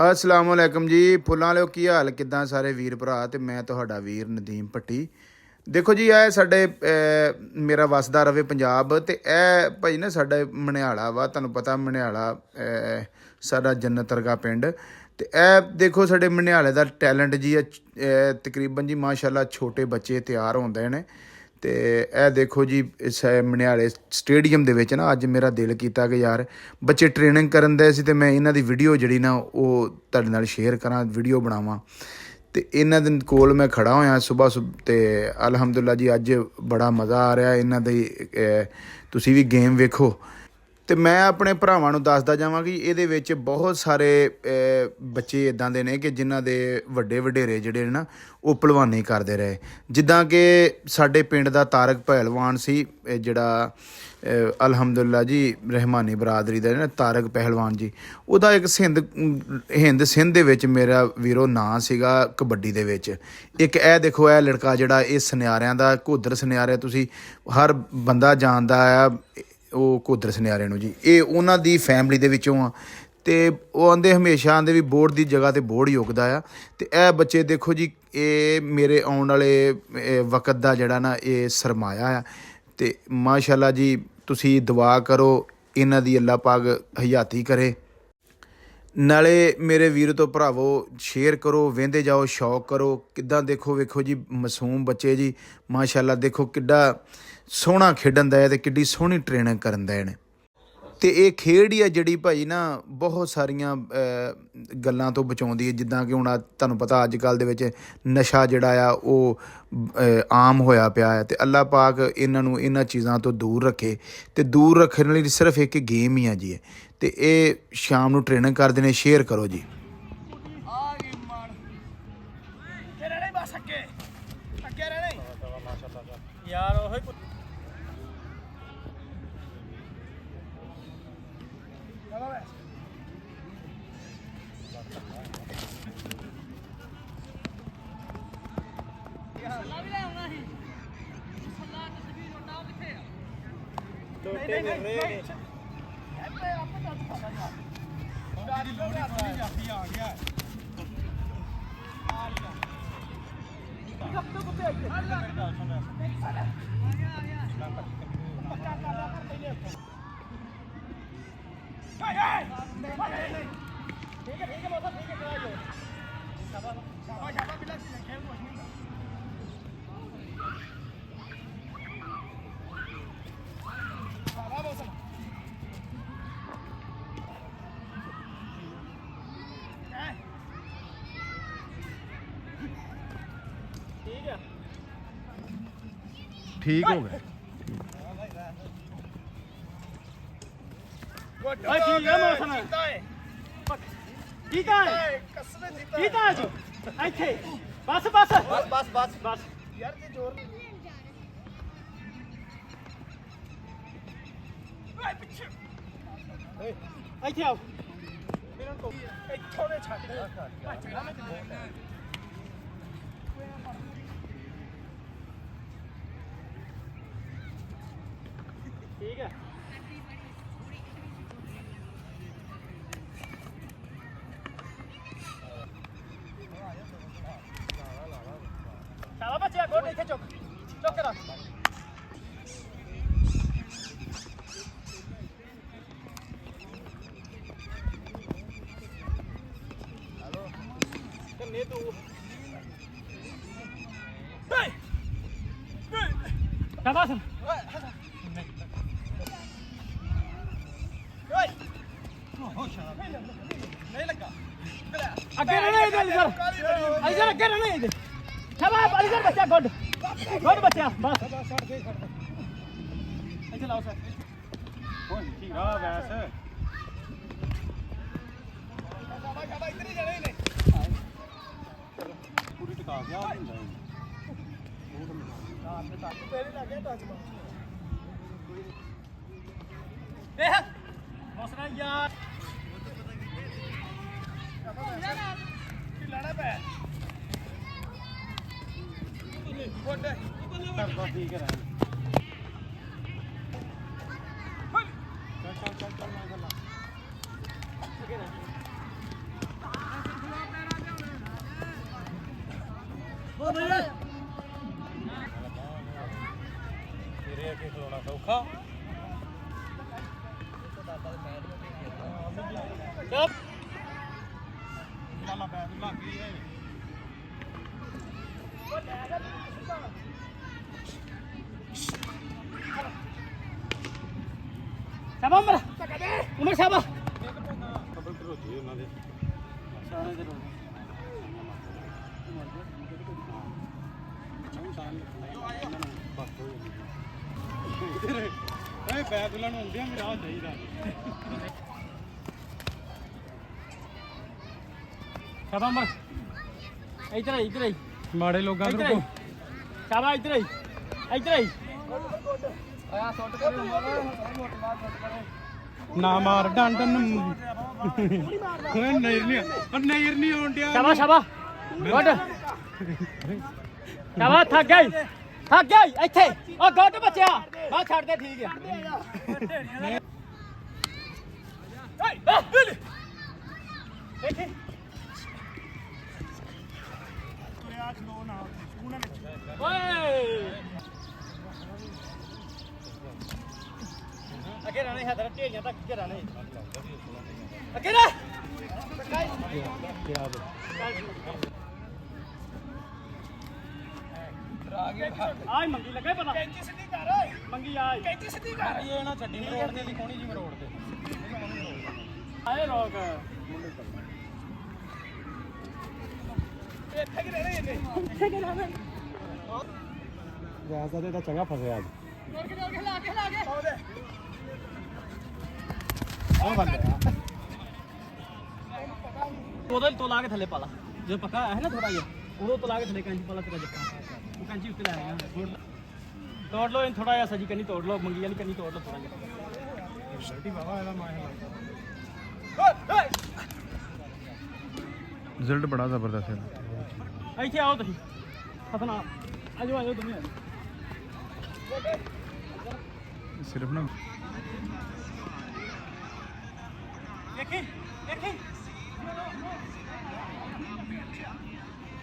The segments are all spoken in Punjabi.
ਅਸਲਾਮ ਅਲੈਕਮ ਜੀ। ਫੁੱਲਾਂ ਵਾਲਿਓ ਕੀ ਹਾਲ? ਕਿਦਾਂ ਸਾਰੇ ਵੀਰ ਭਰਾ ਤੇ ਮੈਂ ਤੁਹਾਡਾ ਵੀਰ ਨਦੀਮ ਭੱਟੀ। ਦੇਖੋ ਜੀ ਇਹ ਸਾਡੇ ਮੇਰਾ ਵਸਦਾ ਰਵੇ ਪੰਜਾਬ ਤੇ ਇਹ ਭਾਈ ਨਾ ਸਾਡਾ ਮਨਿਆਲਾ ਵਾ ਤੁਹਾਨੂੰ ਪਤਾ ਮਨਿਆਲਾ ਸਾਡਾ ਜੰਨਤ ਵਰਗਾ ਪਿੰਡ। ਤੇ ਇਹ ਦੇਖੋ ਸਾਡੇ ਮਨਿਆਲੇ ਦਾ ਟੈਲੈਂਟ ਜੀ ਇਹ, ਤਕਰੀਬਨ ਜੀ ਮਾਸ਼ਾਅੱਲਾ ਛੋਟੇ ਬੱਚੇ ਤਿਆਰ ਹੁੰਦੇ ਨੇ। ਤੇ ਇਹ ਦੇਖੋ ਜੀ, ਇਸ ਮਨਿਆਲੇ ਸਟੇਡੀਅਮ ਦੇ ਵਿੱਚ ਨਾ ਅੱਜ ਮੇਰਾ ਦਿਲ ਕੀਤਾ ਕਿ ਯਾਰ ਬੱਚੇ ਟ੍ਰੇਨਿੰਗ ਕਰਨ ਦੇ ਸੀ ਤੇ ਮੈਂ ਇਹਨਾਂ ਦੀ ਵੀਡੀਓ ਜਿਹੜੀ ਨਾ ਉਹ ਤੁਹਾਡੇ ਨਾਲ ਸ਼ੇਅਰ ਕਰਾਂ ਵੀਡੀਓ ਬਣਾਵਾਂ। ਤੇ ਇਹਨਾਂ ਦਿਨ ਕੋਲ ਮੈਂ ਖੜਾ ਹੋਇਆ ਸਵੇਰ ਤੇ ਅਲਹਮਦੁਲਿਲਾ ਜੀ, ਅੱਜ ਬੜਾ ਮਜ਼ਾ ਆ ਰਿਹਾ ਇਹਨਾਂ ਦੀ ਤੁਸੀਂ ਵੀ ਗੇਮ ਵੇਖੋ। ਤੇ ਮੈਂ ਆਪਣੇ ਭਰਾਵਾਂ ਨੂੰ ਦੱਸਦਾ ਜਾਵਾਂ ਕਿ ਇਹਦੇ ਵਿੱਚ ਬਹੁਤ ਸਾਰੇ ਬੱਚੇ ਇਦਾਂ ਦੇ ਨੇ ਕਿ ਜਿਨ੍ਹਾਂ ਦੇ ਵੱਡੇ ਵਡੇਰੇ ਜਿਹੜੇ ਨੇ ਨਾ ਉਹ ਭਲਵਾਨੀ ਕਰਦੇ ਰਹੇ। ਜਿੱਦਾਂ ਕਿ ਸਾਡੇ ਪਿੰਡ ਦਾ ਤਾਰਕ ਪਹਿਲਵਾਨ ਸੀ ਜਿਹੜਾ ਅਹ, ਅਲਹਮਦੁਲਿਲਾ ਜੀ ਰਹਿਮਾਨੀ ਬਰਾਦਰੀ ਦਾ ਨਾ ਤਾਰਕ ਪਹਿਲਵਾਨ ਜੀ ਉਹਦਾ ਇੱਕ ਸਿੰਧ ਹਿੰਦ ਸਿੰਧ ਦੇ ਵਿੱਚ ਮੇਰਾ ਵੀਰੋ ਨਾਂ ਸੀਗਾ ਕਬੱਡੀ ਦੇ ਵਿੱਚ। ਇੱਕ ਇਹ ਦੇਖੋ ਇਹ ਲੜਕਾ ਜਿਹੜਾ ਇਹ ਸੁਨਿਆਰਿਆਂ ਦਾ ਘੋਦਰ ਸੁਨਿਆਰੇ ਤੁਸੀਂ ਹਰ ਬੰਦਾ ਜਾਣਦਾ ਆ ਉਹ ਘੋਦਰ ਸੁਨਿਆਰੇ ਨੂੰ ਜੀ। ਇਹ ਉਹਨਾਂ ਦੀ ਫੈਮਿਲੀ ਦੇ ਵਿੱਚੋਂ ਆ। ਤੇ ਉਹ ਆਂਦੇ ਹਮੇਸ਼ਾ ਆਂਦੇ ਵੀ ਬੋਰਡ ਦੀ ਜਗ੍ਹਾ ਤੇ ਬੋਰਡ ਯੋਗਦਾ ਆ। ਤੇ ਇਹ ਬੱਚੇ ਦੇਖੋ ਜੀ, ਇਹ ਮੇਰੇ ਆਉਣ ਵਾਲੇ ਵਕਤ ਦਾ ਜਿਹੜਾ ਨਾ, ਇਹ ਸਰਮਾਇਆ ਆ। ਤੇ ਮਾਸ਼ਾਅੱਲਾ ਜੀ, ਤੁਸੀਂ ਦੁਆ ਕਰੋ, ਇਹਨਾਂ ਦੀ ਅੱਲਾ ਪਾਕ ਹਯਾਤੀ ਕਰੇ। ਨਾਲੇ ਮੇਰੇ ਵੀਰ ਤੋਂ ਭਰਾਵੋ ਸ਼ੇਅਰ ਕਰੋ ਵਹਿੰਦੇ ਜਾਓ, ਸ਼ੌਕ ਕਰੋ। ਕਿੱਦਾਂ ਦੇਖੋ, ਵੇਖੋ ਜੀ, ਮਾਸੂਮ ਬੱਚੇ ਜੀ। ਮਾਸ਼ਾਅੱਲਾ ਦੇਖੋ ਕਿੱਡਾ ਸੋਹਣਾ ਖੇਡਣ ਦਾ ਹੈ ਤੇ ਕਿੱਡੀ ਸੋਹਣੀ ਟ੍ਰੇਨਿੰਗ ਕਰਨ ਦਾ ਇਹਨੇ। ਤੇ ਇਹ ਖੇਡ ਹੀ ਆ ਜਿਹੜੀ ਭਾਈ ਨਾ ਬਹੁਤ ਸਾਰੀਆਂ ਗੱਲਾਂ ਤੋਂ ਬਚਾਉਂਦੀ ਹੈ। ਜਿੱਦਾਂ ਕਿ ਹੁਣ ਆ ਤੁਹਾਨੂੰ ਪਤਾ ਅੱਜ ਕੱਲ ਦੇ ਵਿੱਚ ਨਸ਼ਾ ਜਿਹੜਾ ਆ ਉਹ ਆਮ ਹੋਇਆ ਪਿਆ ਹੈ ਤੇ ਅੱਲਾਹ ਪਾਕ ਇਹਨਾਂ ਨੂੰ ਇਹਨਾਂ ਚੀਜ਼ਾਂ ਤੋਂ ਦੂਰ ਰੱਖੇ ਤੇ ਦੂਰ ਰੱਖਣ ਲਈ ਸਿਰਫ ਇੱਕ ਗੇਮ ਹੀ ਆ ਜੀ ਇਹ। ਤੇ ਇਹ ਸ਼ਾਮ ਨੂੰ ਟ੍ਰੇਨਿੰਗ ਕਰਦੇ ਨੇ ਸ਼ੇਅਰ ਕਰੋ ਜੀ ਆ ਗਈ ਮਾਰ ਅੱਗੇ ਰਹਿਣੇ ਬਸ ਅੱਗੇ ਅੱਗੇ ਰਹਿਣੇ ਯਾਰ ਉਹ ਹੀ ਲੋਟੇ ਦੇ ਰਹੇ ਐਪੇ ਆਪੇ ਤਾਂ ਪਤਾ ਜਾ ਗਾੜੀ ਲੋੜੀ ਥੋੜੀ ਜਾਂਦੀ ਆ ਗਿਆ। ਆ ਗਿਆ ਕੱਪ ਤੋਂ ਕੁੱਤੇ ਅੱਗੇ ਆ ਗਿਆ ਆ ਗਿਆ ਆ ਗਿਆ ਪੱਕਾ ਕਰ ਲਾ ਕਰ ਪਹਿਲੇ ਹਾਏ ਹਾਏ ਠੀਕ ਹੈ ਠੀਕ ਹੈ ਮੋਸਾ ਠੀਕ ਹੈ ਕਰਾਇਓ ਸ਼ਾਬਾਸ਼ ਸ਼ਾਬਾਸ਼ ਸ਼ਾਬਾਸ਼ ਬਿਲਾ ਖੇਲ ਕੁਛ ਨਹੀਂ ਸ਼ਾਬਾਸ਼ ਮੋਸਾ ਠੀਕ ਹੈ ਠੀਕ ਹੋ ਗਿਆ ਓਏ ਠੀਕ ਹੈ ਮੌਸਮ। ਠੀਕ ਹੈ। ਕਸਮੇ ਦਿੱਤਾ ਠੀਕ ਹੈ ਜੀ। ਇੱਥੇ। ਬਸ ਬਸ। ਬਸ ਬਸ ਬਸ। ਬਸ। ਯਾਰ ਜੇ ਜ਼ੋਰ ਨਹੀਂ। ਓਏ ਪਿੱਛੇ। ਓਏ। ਇੱਥੇ ਆਓ। ਮੇਰੇ ਤੋਂ ਇੱਥੋਂ ਦੇ ਛੱਡ। ਭੱਜਣਾ ਮੈਂ ਠੀਕ ਹੈ। ਸ਼ਾਬਾਸ਼ ਬੱਚਿਆ ਗੋਡ ਇੱਥੇ ਚੁੱਕ ਚੁੱਕ ਰੱਖ ਕੰਨੇ ਤੂੰ ਓਏ ਸ਼ਾਬਾਸ਼ ਓਏ ਨਹੀਂ ਲੱਗਾ ਅੱਗੇ ਰਹਿਣਾ ਇਹਦੇ ਅਲੀ ਸਰ ਅੱਗੇ ਰਹਿਣਾ ਇਹਦੇ ਅਲੀ ਸਰ ਬੱਚਾ ਗੁੱਡ। ਗੁੱਡ ਬੱਚਾ ਬਸ। ਇੱਥੇ ਲਾਓ ਸਰ। ਹੁਣ ਠੀਕ ਆ ਵੈਸ? ਸ਼ਾਬਾਸ਼ ਸ਼ਾਬਾਸ਼ ਇੱਧਰ ਹੀ ਜਾਣਾ ਇਹਨੇ ਪੂਰੀ ਟਿਕਾ ਗਿਆ ਹੁੰਦਾ ਤੇਰੇ ਲੱਗੇ ਟੱਚ ਇਹ ਹੌਸਲਾ ਯਾਰ। ਲੈਣਾ ਠੀਕ ਰਹਿ ਚੱਲ। ਸੌਖਾ ਬੈਠ ਲੱਗ ਗਈ ਏ ਸ਼ਾਬਾ ਉਮਰ। ਉਮਰ ਸ਼ਾਬਾ। ਖਬਰ ਕਰੋ ਜੀ ਉਹਨਾਂ ਦੇ ਸਾਰੇ ਦੇ ਰੋਣ ਏ ਬੈਗ ਲੈਣ ਹੁੰਦੇ ਆ ਮੇਰਾ ਚਾਹੀਦਾ। ਸ਼ਾਬਾ ਉਮਰ ਇੱਧਰ ਆਈ ਇੱਧਰ ਆਈ। ਮਾੜੇ ਲੋਕਾਂ ਨੂੰ ਕੋ ਸ਼ਾਬਾ ਇੱਧਰ ਆਈ। ਇੱਧਰ ਆਈ। ਨਾ ਮਾਰ ਡੰਡਨ ਓਏ ਨੇਰ ਨਹੀਂ ਓ ਨੇਰ ਨਹੀਂ ਆਉਣ ਡਿਆ ਸ਼ਾਬਾ ਸ਼ਾਬਾ ਗੁੱਡ। ਸ਼ਾਬਾ ਥੱਕ ਗਈ। ਥੱਕ ਗਈ ਇੱਥੇ। ਓ ਗੁੱਡ ਬੱਚਿਆ। ਆ ਛੱਡ ਦੇ ਠੀਕ ਆ। ਇੱਥੇ ਓਏ ਅੱਗੇ ਰਹਿਣੇ ਹੱਥ ਢੇਰੀਆਂ ਤੱਕ ਅੱਗੇ ਰਹਿਣੇ ਅੱਗੇ ਰਹਿ ਆਈ ਮੰਗੀ ਲੱਗੇ ਪਤਾ ਕੈਂਚੀ ਸਿੱਧੀ ਕਰ ਮੰਗੀ ਆਈ ਕੈਂਚੀ ਸਿੱਧੀ ਕਰ ਇਹ ਨਾ ਛੱਡੀ ਮਰੋੜ ਦੇ ਲਈ ਕੋਣੀ ਜੀ ਮਰੋੜ ਦੇ ਆਏ ਲੋਕ ਇੱਥੇ ਕਿ ਰਹਿਣੇ ਇਹਨੇ ਇੱਥੇ ਕਿ ਰਹਿਣੇ ਵਿਆਹ ਦਾ ਤਾਂ ਚੰਗਾ ਫਸਿਆ ਅੱਜ ਉਹ ਬੰਦ ਉਹਦੇ ਤੋਂ ਲਾ ਕੇ ਥੱਲੇ ਪਾ ਲਾ। ਜਦੋਂ ਪੱਕਾ ਹੈ ਨਾ ਥੋੜਾ ਜਿਹਾ ਉਦੋਂ ਤੋਂ ਲਾ ਕੇ ਥੱਲੇ ਕੰਜੀ ਪਾ ਲਾ ਤੇਰਾ ਜੱਕਾ ਉਹ ਕੰਜੀ ਉੱਤੇ ਲੈ ਆਇਆ। ਤੋੜ ਲਓ ਇਹ ਥੋੜਾ ਜਿਹਾ ਸਜੀ ਕੰਨੀ ਤੋੜ ਲਓ ਮੰਗੀ ਵਾਲੀ ਕੰਨੀ ਤੋੜ ਲਓ ਥੋੜਾ ਜਿਹਾ। ਛੋਟੀ ਬਾਬਾ ਇਹਦਾ ਮਾਇਆ। ਰਿਜ਼ਲਟ ਬੜਾ ਜ਼ਬਰਦਸਤ ਹੈ। ਇੱਥੇ ਆਓ ਤੁਸੀਂ। ਹਸਨਾ ਆਜੋ ਆਜੋ ਤੁਸੀਂ। ਸਿਰਫ ਨਾ ਦੇਖੀ ਦੇਖੀ।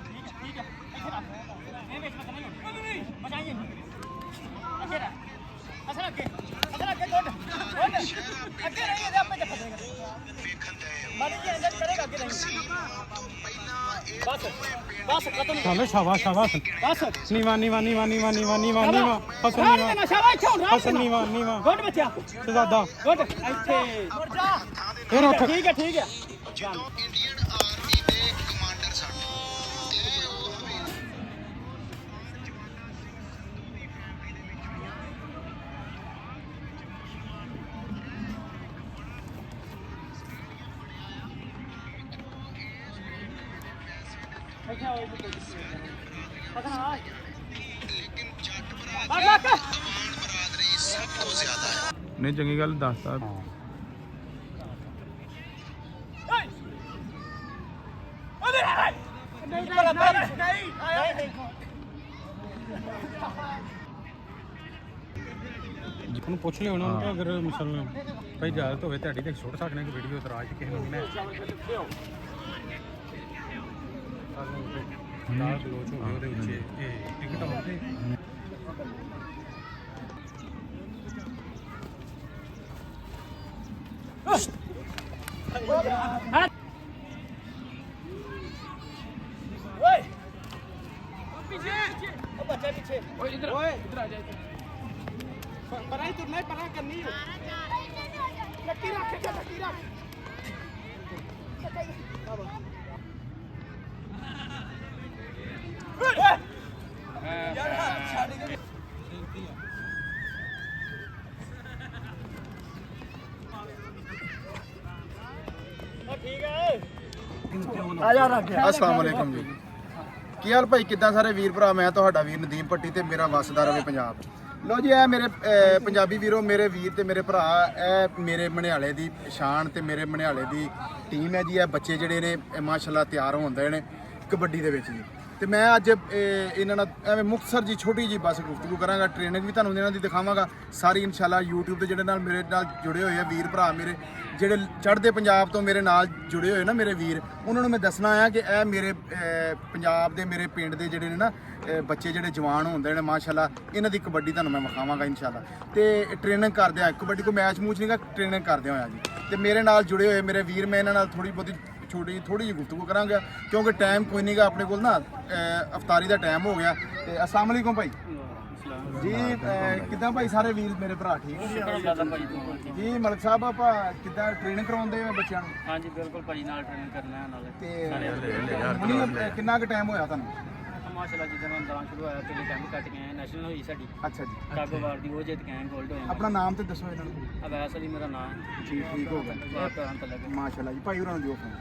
ਠੀਕ ਹੈ ਠੀਕ ਹੈ। ਇੱਥੇ ਰੱਖ। ਇਹ ਵਿੱਚ ਮਤ ਨਹੀਂ ਨਹੀਂ ਬਚਾਈਏ ਅੱਗੇ ਰੱਖ। ਅਸਲ ਅੱਗੇ ਅਸਲ ਅੱਗੇ ਗੁੱਡ ਗੁੱਡ ਅੱਗੇ ਰਹੀ ਇਹਦੇ ਆਪੇ ਚੱਪ ਦੇਗਾ ਮਾਰੀ ਜੀ ਅੰਦਰ ਕਰੇਗਾ ਅੱਗੇ ਨਹੀਂ ਬਸ ਬਸ ਖਤਮ ਚਲੋ ਸ਼ਾਬਾਸ਼ ਸ਼ਾਬਾਸ਼ ਬਸ ਨੀਵਾ ਨੀਵਾ ਨੀਵਾ ਨੀਵਾ ਨੀਵਾ ਨੀਵਾ ਨੀਵਾ ਹਸਨ ਰਾਣ ਨੀਵਾ ਦੇਣਾ ਸ਼ਾਬਾਸ਼ ਛੋੜ ਰਾਣ ਹਸਨ ਨੀਵਾ ਨੀਵਾ ਗੁੱਡ ਬੱਚਾ ਸ਼ਹਜ਼ਾਦਾ ਗੁੱਡ ਇੱਥੇ ਮੁੜ ਜਾ ਫਿਰ ਉੱਠ ਅਮਾਨ ਬਰਾਦਰੀ ਸਭ ਤੋਂ ਜ਼ਿਆਦਾ ਹੈ ਨਹੀਂ ਚੰਗੀ ਗੱਲ ਦੱਸਤਾ ਉਹਨੂੰ ਪੁੱਛ ਲਿਓ ਨਾ ਕਿ ਅਗਰ ਮਿਸਲ ਭਾਈ ਇਜਾਜ਼ਤ ਹੋਵੇ ਤੁਹਾਡੀ ਤੇ ਛੋਟ ਸਕਣੇ ਕਿ ਵੀਡੀਓ ਇਤਰਾਜ਼ ਕਿਸੇ ਨੂੰ ਨਹੀਂ ਨਾਲ ਲੋਚ ਹੋਵੇ ਉਹਦੇ ਵਿੱਚ ਇਹ ਟਿਕਟ ਆਉਂਦੇ ਓਏ ਪੀछे ਉਹ ਬੱਚਾ ਪੀछे ਓਏ ਇਧਰ ਓਏ ਇਧਰ ਆ ਜਾ ਪਰਾਂ ਤੁਰ ਨਹੀਂ ਪਰਾਂ ਕਰਨੀ ਹੋ ਲੱਕੀ ਰੱਖ ਕੇ ਲੱਕੀ ਰੱਖ ਠੀਕ ਹੈ ਅਸਲਾਮ ਵਾਲੇਕਮ ਜੀ। ਕੀ ਹਾਲ ਭਾਈ? ਕਿੱਦਾਂ ਸਾਰੇ ਵੀਰ ਭਰਾ? ਮੈਂ ਤੁਹਾਡਾ ਵੀਰ ਨਦੀਮ ਭੱਟੀ ਤੇ ਮੇਰਾ ਵਸਦਾ ਰਵੇ ਪੰਜਾਬ। ਲੋ ਜੀ ਇਹ ਮੇਰੇ ਅਹ, ਪੰਜਾਬੀ ਵੀਰੋ ਮੇਰੇ ਵੀਰ ਤੇ ਮੇਰੇ ਭਰਾ ਇਹ ਮੇਰੇ ਮਨਿਆਲੇ ਦੀ ਸ਼ਾਨ ਤੇ ਮੇਰੇ ਮਨਿਆਲੇ ਦੀ ਟੀਮ ਹੈ ਜੀ। ਇਹ ਬੱਚੇ ਜਿਹੜੇ ਨੇ ਇਹ ਮਾਸ਼ਾਅੱਲਾ ਤਿਆਰ ਹੁੰਦੇ ਨੇ ਕਬੱਡੀ ਦੇ ਵਿੱਚ ਜੀ। ਤੇ ਮੈਂ ਅੱਜ ਇਹ, ਇਹਨਾਂ ਨਾਲ ਐਵੇਂ ਮੁਕਤਸਰ ਜੀ ਛੋਟੀ ਜੀ ਬੱਸ ਗੁਫ਼ਤਗੂ ਕਰਾਂਗਾ ਟ੍ਰੇਨਿੰਗ ਵੀ ਤੁਹਾਨੂੰ ਇਹਨਾਂ ਦੀ ਦਿਖਾਵਾਂਗਾ। ਸਾਰੀ ਇਨਸ਼ਾਅੱਲਾ YouTube ਤੇ ਜਿਹੜੇ ਨਾਲ ਮੇਰੇ ਨਾਲ ਜੁੜੇ ਹੋਏ ਆ ਵੀਰ ਭਰਾ ਮੇਰੇ ਜਿਹੜੇ ਚੜ੍ਹਦੇ ਪੰਜਾਬ ਤੋਂ ਮੇਰੇ ਨਾਲ ਜੁੜੇ ਹੋਏ ਨਾ ਮੇਰੇ ਵੀਰ ਉਹਨਾਂ ਨੂੰ ਮੈਂ ਦੱਸਣਾ ਆ ਕਿ ਇਹ ਮੇਰੇ ਪੰਜਾਬ ਦੇ ਮੇਰੇ ਪਿੰਡ ਦੇ ਜਿਹੜੇ ਨੇ ਨਾ ਬੱਚੇ ਜਿਹੜੇ ਜਵਾਨ ਹੁੰਦੇ ਨੇ ਮਾਸ਼ਾਅੱਲਾ ਇਹਨਾਂ ਦੀ ਕਬੱਡੀ ਤੁਹਾਨੂੰ ਮੈਂ ਵਿਖਾਵਾਂਗਾ ਇਨਸ਼ਾਅੱਲਾ। ਤੇ ਟ੍ਰੇਨਿੰਗ ਕਰਦੇ ਆ ਕਬੱਡੀ ਕੋ ਮੈਚ ਮੂਚ ਨਹੀਂਗਾ ਟ੍ਰੇਨਿੰਗ ਕਰਦੇ ਹੋਇਆ ਜੀ। ਤੇ ਮੇਰੇ ਨਾਲ ਜੁੜੇ ਹੋਏ ਮੇਰੇ ਵੀਰ ਮੈਂ ਇਹਨਾਂ ਨਾਲ ਥੋੜੀ ਬਹੁਤੀ ਛੋਟੀ ਥੋੜੀ ਜਿਹੀ ਗੁਫ਼ਤਗੂ ਕਰਾਂਗਾ ਕਿਉਂਕਿ ਟਾਈਮ ਕੋਈ ਨਹੀਂਗਾ ਆਪਣੇ ਕੋਲ ਨਾ ਅਫਤਾਰੀ ਦਾ ਟਾਈਮ ਹੋ ਗਿਆ। ਤੇ ਅਸਲਾਮ ਅਲੈਕੁਮ ਭਾਈ। ਜੀ ਕਿੱਦਾਂ ਭਾਈ ਸਾਰੇ ਵੀਰ ਮੇਰੇ ਭਰਾ ਠੀਕ? ਜੀ ਮਲਕ ਸਾਹਿਬ ਆਪਾਂ ਕਿੱਦਾਂ ਟ੍ਰੇਨਿੰਗ ਕਰਾਉਂਦੇ ਹੋ ਬੱਚਿਆਂ ਨੂੰ? ਹਾਂਜੀ ਬਿਲਕੁਲ ਭਾਜੀ ਨਾਲ ਟ੍ਰੇਨਿੰਗ ਕਰਨਾ ਹੈ ਨਾਲੇ। ਤੇ ਕਿੰਨਾ ਕੁ ਟਾਈਮ ਹੋਇਆ ਤੁਹਾਨੂੰ? ਮਾਸ਼ਾਅੱਲਾ ਜਿੱਦਾਂ ਰਮਜ਼ਾਨ ਸ਼ੁਰੂ ਹੋਇਆ ਪਹਿਲੇ ਟਾਈਮ ਕੱਟ ਆਏ ਨੈਸ਼ਨਲ ਹੋਈ ਸਾਡੀ। ਅੱਛਾ ਜੀ। ਕਾਗੋਵਾਰ ਦੀ ਉਹ ਜਿੱਤ ਕੇ ਆਏ 골ਡ ਹੋਇਆ ਆਪਣਾ ਨਾਮ ਤੇ ਦੱਸੋ ਇਹਨਾਂ ਨੂੰ। ਅਵੈਸ ਅਲੀ ਮੇਰਾ ਨਾਮ। ਜੀ ਠੀਕ ਹੋ ਗਿਆ। ਤੋਂ ਮਾਸ਼ਾਅੱਲਾ ਜੀ ਭਾਈ ਉਹਨਾਂ ਨੂੰ ਦਿਓ ਫੋਨ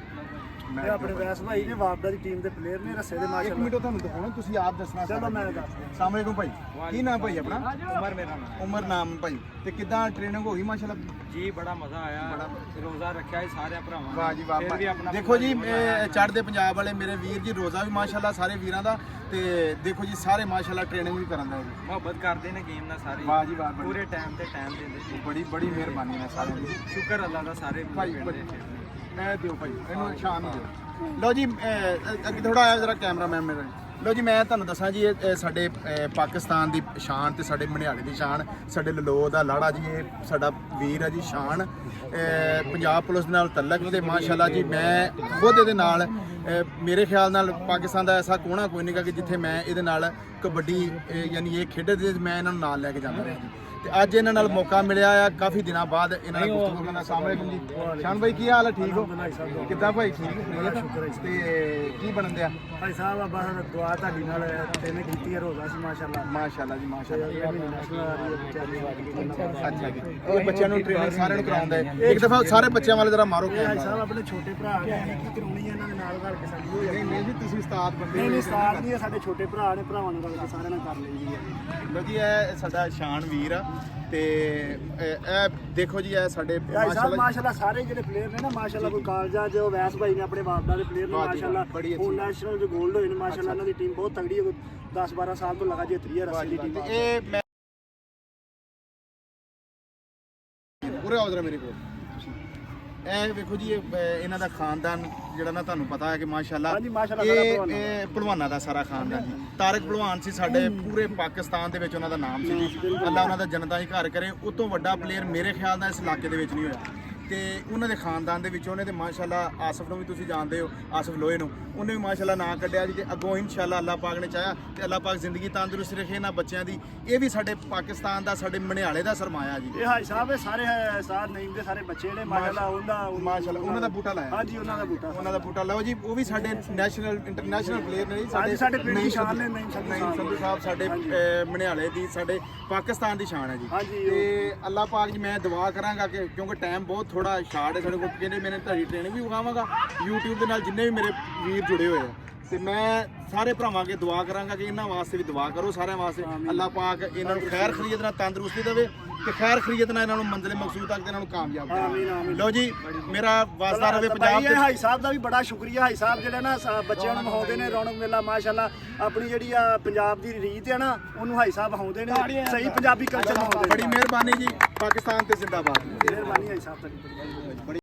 ਮੈਂ ਆਪਣੇ ਵੈਸ ਭਾਈ ਨੇ ਵਾਪਦਾ ਦੀ ਟੀਮ ਦੇ ਪਲੇਅਰ ਨੇ ਰਸੇ ਦੇ ਇੱਕ ਮਾਸ਼ਾਅੱਲਾ ਮਿੰਟ ਉਹ ਤੁਹਾਨੂੰ ਦਿਖਾਉਣਾ ਤੁਸੀਂ ਆਪ ਦੱਸਣਾ ਚਲੋ ਮੈਂ ਦੱਸ ਅਸਲਾਮ ਅਲੈਕੁਮ ਭਾਈ। ਕੀ ਨਾਮ ਭਾਈ ਆਪਣਾ? ਉਮਰ ਮੇਰਾ ਨਾਮ ਉਮਰ ਨਾਮ ਭਾਈ। ਤੇ ਕਿੱਦਾਂ ਟ੍ਰੇਨਿੰਗ ਹੋ ਗਈ ਮਾਸ਼ਾਅੱਲਾ ਜੀ ਬੜਾ ਮਜ਼ਾ ਆਇਆ। ਰੋਜ਼ਾ ਰੱਖਿਆ ਸੀ ਸਾਰਿਆਂ ਭਰਾਵਾਂ ਵਾਹ ਜੀ ਵਾਹ। ਦੇਖੋ ਜੀ ਚੜ੍ਹਦੇ ਪੰਜਾਬ ਵਾਲੇ ਮੇਰੇ ਵੀਰ ਜੀ ਰੋਜ਼ਾ ਵੀ ਮਾਸ਼ਾਅੱਲਾ ਸਾਰੇ ਵੀਰਾਂ ਦਾ। ਤੇ ਦੇਖੋ ਜੀ ਸਾਰੇ ਮਾਸ਼ਾਅੱਲਾ ਟ੍ਰੇਨਿੰਗ ਵੀ ਕਰਨ ਦਾ ਜੀ। ਮੁਹੱਬਤ ਕਰਦੇ ਨੇ ਗੇਮ ਨਾਲ ਸਾਰੇ। ਵਾਹ ਜੀ ਵਾਹ ਪੂਰੇ ਟਾਈਮ ਤੇ ਟਾਈਮ ਦਿੰਦੇ ਸੀ ਬੜੀ ਬੜੀ ਮਿਹਰਬਾਨੀ ਹੈ ਸਾਰਿਆਂ ਦੀ। ਸ਼ੁਕਰ ਅੱਲਾ ਦਾ ਸਾਰੇ ਭਾਈ ਪਿੰਡ ਦਿਓ ਭਾਈ ਇਹਨੂੰ ਸ਼ਾਨ ਨੂੰ ਦਿਓ। ਲਓ ਜੀ ਅੱਗੇ ਥੋੜਾ ਆਇਆ ਜਰਾ ਕੈਮਰਾਮੈਨ ਮੇਰਾ। ਲਓ ਜੀ, ਮੈਂ ਤੁਹਾਨੂੰ ਦੱਸਾਂ ਜੀ, ਇਹ ਸਾਡੇ ਪਾਕਿਸਤਾਨ ਦੀ ਸ਼ਾਨ ਤੇ ਸਾਡੇ ਮਨਿਆਲੇ ਦੀ ਸ਼ਾਨ, ਸਾਡੇ ਲਲੋ ਦਾ ਲਾੜਾ ਜੀ, ਇਹ ਸਾਡਾ ਵੀਰ ਹੈ ਜੀ, ਸ਼ਾਨ। ਪੰਜਾਬ ਪੁਲਿਸ ਨਾਲ ਤਲਕ ਤੇ, ਮਾਸ਼ਾਅੱਲਾ ਜੀ, ਮੈਂ ਖੁਦ ਇਹਦੇ ਨਾਲ ਮੇਰੇ ਖਿਆਲ ਨਾਲ ਪਾਕਿਸਤਾਨ ਦਾ ਐਸਾ ਕੋਣਾ ਕੋਈ ਨਹੀਂਗਾ ਕਿ ਜਿੱਥੇ ਮੈਂ ਇਹਦੇ ਨਾਲ ਕਬੱਡੀ ਯਾਨੀ ਇਹ ਖੇਡਦੇ ਤੇ ਮੈਂ ਇਹਨਾਂ ਨੂੰ ਨਾਲ ਲੈ ਕੇ ਜਾਂਦਾ ਰਿਹਾ ਜੀ। ਤੇ ਅੱਜ ਇਹਨਾਂ ਨਾਲ ਮੌਕਾ ਮਿਲਿਆ ਆ, ਕਾਫੀ ਦਿਨਾਂ ਬਾਅਦ ਇਹਨਾਂ ਨਾਲ ਗੁਫ਼ਤਗੂ ਕਰਨ ਦਾ ਸਾਹਮਣੇ ਜੀ। ਸ਼ਾਨ ਭਾਈ ਕੀ ਹਾਲ ਹੈ ਠੀਕ ਹੋ? ਕਿੱਦਾਂ ਭਾਈ? ਠੀਕ? ਤੇ ਕੀ ਬਣਨ ਦਿਆ? ਭਾਈ ਸਾਹਿਬ ਆ ਬਸ ਦੁਆ ਤੁਹਾਡੀ ਨਾਲ ਤੈਨੇ ਕੀਤੀ ਹੈ ਰੋਜ਼ਾ ਸੀ ਮਾਸ਼ਾਅੱਲਾ। ਮਾਸ਼ਾਅੱਲਾ ਜੀ ਮਾਸ਼ਾਅੱਲਾ। ਇਹ ਬੱਚਿਆਂ ਦੀ ਵਾਰੀ। ਅੱਛਾ ਜੀ। ਇਹ ਬੱਚਿਆਂ ਨੂੰ ਟ੍ਰੇਨਿੰਗ ਸਾਰਿਆਂ ਨੂੰ ਕਰਾਉਂਦਾ ਹੈ। ਇੱਕ ਦਫਾ ਸਾਰੇ ਬੱਚਿਆਂ ਵਾਲੇ ਜਰਾ ਮਾਰੋ ਭਾਈ ਸਾਹਿਬ ਆਪਣੇ ਛੋਟੇ ਭਰਾ ਨੇ ਕੀ ਕਰਾਉਣੀ ਹੈ ਇਹਨਾਂ ਦੇ ਨਾਲ ਘਰ ਕੇ ਸਾਡੀ ਹੋ ਨਹੀਂ ਜਾਂਦੀ ਨਹੀਂ ਜੀ ਤੁਸੀਂ ਉਸਤਾਦ ਬੰਦੇ ਨਹੀਂ ਹੋ। ਨਹੀਂ ਸਾਡੇ ਛੋਟੇ ਭਰਾ ਨੇ ਭਰਾਵਾਂ ਨਾਲ ਸਾਰਿਆਂ ਨਾਲ ਕਰ ਲਈ ਜੀ ਇਹ ਸਾਡਾ ਸ਼ਾਨ ਵੀਰ ਆ। ਤੇ ਇਹ ਇਹ ਦੇਖੋ ਜੀ ਇਹ ਸਾਡੇ ਭਾਈ ਸਾਹਿਬ ਮਾਸ਼ਾਅੱਲਾ ਮਾਸ਼ਾਅੱਲਾ ਸਾਰੇ ਜਿਹੜੇ ਪਲੇਅਰ ਨੇ ਨਾ ਮਾਸ਼ਾਅੱਲਾ ਕੋਈ ਕਾਲਜਾ ਜੋ ਵੈਸ ਭਾਈ ਨੇ ਆਪਣੇ ਬਾਪਦਾ ਦੇ ਪਲੇਅਰ ਨੇ ਵਾਹ ਜੀ ਵਾਹ, ਮਾਸ਼ਾਅੱਲਾ ਬੜੀ ਅੱਛੀ ਉਹ ਨੈਸ਼ਨਲ ਜੋ 골ਡ ਹੋਏ ਨੇ ਮਾਸ਼ਾਅੱਲਾ ਇਹਨਾਂ ਦੀ ਟੀਮ ਬਹੁਤ ਤਗੜੀ ਹੈ 10 12 ਸਾਲ ਤੋਂ ਲਗਾ ਜਿੱਤ ਰਹੀ ਹੈ ਰਸੀ ਦੀ ਟੀਮ ਇਹ ਮੈਂ ਪੂਰੇ ਆਉਦਰਾ ਮੇਰੇ ਕੋਲ। ਇਹ ਵੇਖੋ ਜੀ ਇਹ, ਅਹ, ਇਹਨਾਂ ਦਾ ਖਾਨਦਾਨ ਜਿਹੜਾ ਨਾ ਤੁਹਾਨੂੰ ਪਤਾ ਹੈ ਕਿ ਮਾਸ਼ਾਅੱਲਾ ਹਾਂਜੀ, ਮਾਸ਼ਾਅੱਲਾ ਸਾਰਾ ਇਹ ਭਲਵਾਨਾਂ। ਇਹ ਭਲਵਾਨਾਂ ਦਾ ਸਾਰਾ ਖਾਨਦਾਨ ਜੀ। ਤਾਰਕ ਭਲਵਾਨ ਸੀ ਸਾਡੇ ਪੂਰੇ ਪਾਕਿਸਤਾਨ ਦੇ ਵਿੱਚ ਉਹਨਾਂ ਦਾ ਨਾਮ ਸੀ ਜੀ। ਅੱਲਾ ਉਹਨਾਂ ਦਾ ਜਨਤਾ ਹੀ ਘਰ ਕਰੇ ਉਹ ਤੋਂ ਵੱਡਾ ਪਲੇਅਰ ਮੇਰੇ ਖਿਆਲ ਨਾਲ ਇਸ ਇਲਾਕੇ ਦੇ ਵਿੱਚ ਨਹੀਂ ਹੋਇਆ। ਤੇ ਉਹਨਾਂ ਦੇ ਖਾਨਦਾਨ ਦੇ ਵਿੱਚ ਉਹਨੇ ਤੇ ਮਾਸ਼ਾਅੱਲਾ ਆਸਫ ਨੂੰ ਵੀ ਤੁਸੀਂ ਜਾਣਦੇ ਹੋ ਆਸਫ ਲੋਹੇ ਨੂੰ। ਉਹਨੇ ਵੀ ਮਾਸ਼ਾਅੱਲਾ ਨਾਂ ਕੱਢਿਆ ਜੀ ਤੇ ਅੱਗੋਂ ਇਨਸ਼ਾਅੱਲਾ ਅੱਲਾਹ ਪਾਕ ਨੇ ਚਾਹਿਆ ਤੇ ਅੱਲਾਹ ਪਾਕ ਜ਼ਿੰਦਗੀ ਤੰਦਰੁਸਤ ਰੱਖੇ ਇਹਨਾਂ ਬੱਚਿਆਂ ਦੀ। ਇਹ ਵੀ ਸਾਡੇ ਪਾਕਿਸਤਾਨ ਦਾ ਸਾਡੇ ਮਨਿਆਲੇ ਦਾ ਸਰਮਾਇਆ ਜੀ। ਇਹ ਹਾਈ ਸਾਹਿਬ ਇਹ ਸਾਰੇ ਸਾਰ ਨਈਮ ਦੇ ਸਾਰੇ ਬੱਚੇ ਨੇ ਮਾਸ਼ਾਅੱਲਾ ਉਹਦਾ ਮਾਸ਼ਾਅੱਲਾ ਉਹਨਾਂ ਦਾ ਬੂਟਾ ਲਾਇਆ। ਹਾਂਜੀ ਉਹਨਾਂ ਦਾ ਬੂਟਾ। ਉਹਨਾਂ ਦਾ ਬੂਟਾ ਲਓ ਜੀ ਉਹ ਵੀ ਸਾਡੇ ਨੈਸ਼ਨਲ ਇੰਟਰਨੈਸ਼ਨਲ ਪਲੇਅਰ ਨੇ ਜੀ ਹਾਂਜੀ, ਸਾਡੇ ਪਿੰਡ ਦੀ ਸ਼ਾਨ ਨੇ, ਨਈਮ ਸੰਧੂ ਸਾਹਿਬ। ਸਾਡੇ ਅਹ, ਮਨਿਆਲੇ ਦੀ ਸਾਡੇ ਪਾਕਿਸਤਾਨ ਦੀ ਸ਼ਾਨ ਹੈ ਜੀ। ਤੇ ਅੱਲਾਹ ਪਾਕ ਜੀ ਮੈਂ ਦੁਆ ਕਰਾਂਗਾ ਕਿ ਕਿਉਂਕਿ ਟਾਈਮ ਬਹੁਤ ਥੋੜਾ ਸ਼ਾਰਟ ਹੈ ਸਾਡੇ ਕੋਲ ਕਹਿੰਦੇ ਮੈਨੇ ਤੁਹਾਡੀ ਟ੍ਰੇਨਿੰਗ ਵੀ ਵਿਖਾਵਾਂਗਾ YouTube ਦੇ ਨਾਲ ਜਿੰਨੇ ਵੀ ਮੇਰੇ ਵੀਰ ਜੁੜੇ ਹੋਏ ਆ। ਤੇ ਮੈਂ ਸਾਰੇ ਭਰਾਵਾਂ ਅੱਗੇ ਦੁਆ ਕਰਾਂਗਾ ਕਿ ਇਹਨਾਂ ਵਾਸਤੇ ਵੀ ਦੁਆ ਕਰੋ ਸਾਰਿਆਂ ਵਾਸਤੇ ਅੱਲਾਹ ਪਾਕ ਇਹਨਾਂ ਨੂੰ ਖੈਰ ਖਰੀਅਤ ਨਾਲ ਤੰਦਰੁਸਤੀ ਦੇਵੇ ਤੇ ਖੈਰ ਖਰੀਅਤ ਨਾਲ ਇਹਨਾਂ ਨੂੰ ਮੰਜ਼ਿਲ ਮਕਸੂਦ ਤੱਕ ਤੇ ਇਹਨਾਂ ਨੂੰ ਕਾਮਯਾਬ ਕਰੇ। ਲਓ ਜੀ ਮੇਰਾ ਵਾਸਤਾ ਰਵੇ ਪੰਜਾਬ ਇਹ ਹਾਈ ਸਾਹਿਬ ਦਾ ਵੀ ਬੜਾ ਸ਼ੁਕਰੀਆ। ਹਾਈ ਸਾਹਿਬ ਜਿਹੜੇ ਨਾ ਬੱਚਿਆਂ ਨੂੰ ਵਹਾਉਂਦੇ ਨੇ ਰੌਣਕ ਮੇਲਾ ਮਾਸ਼ਾਅੱਲਾ ਆਪਣੀ ਜਿਹੜੀ ਆ ਪੰਜਾਬ ਦੀ ਰੀਤ ਹੈ ਨਾ ਉਹਨੂੰ ਹਾਈ ਸਾਹਿਬ ਵਹਾਉਂਦੇ ਨੇ। ਸਹੀ ਪੰਜਾਬੀ ਕਲਚਰ ਵਹਾਉਂਦੇ ਬੜੀ ਮਿਹਰਬਾਨੀ ਜੀ ਪਾਕਿਸਤਾਨ ਤੇ ਜ਼ਿੰਦਾਬਾਦ। ਮਿਹਰਬਾਨੀ ਹਾਈ ਸਾਹਿਬ ਤੁਹਾਡੀ।